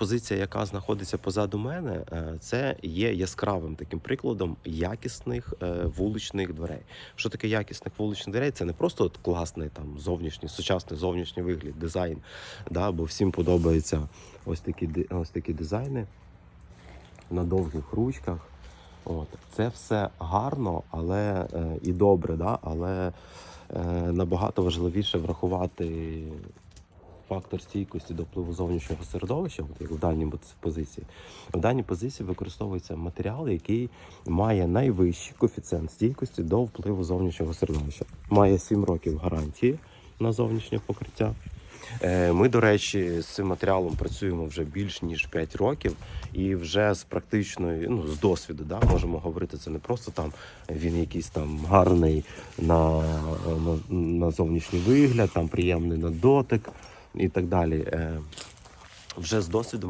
позиція, яка знаходиться позаду мене, е, це є яскравим таким прикладом якісних е, вуличних дверей. Що таке якісних вуличних дверей? Це не просто от класний там зовнішній, сучасний зовнішній вигляд, дизайн. Да, бо всім подобаються ось такі ось такі дизайни на довгих ручках. От це все гарно, але е, і добре, да? але набагато важливіше врахувати фактор стійкості до впливу зовнішнього середовища, от як в даній позиції. В даній позиції використовується матеріал, який має найвищий коефіцієнт стійкості до впливу зовнішнього середовища. Має 7 років гарантії на зовнішнє покриття. Е, Ми, до речі, з цим матеріалом працюємо вже більш ніж 5 років, і вже з практичної, ну з досвіду, да, можемо говорити, це не просто там він якийсь там гарний на, на, на зовнішній вигляд, там приємний на дотик і так далі. Е, Вже з досвідом.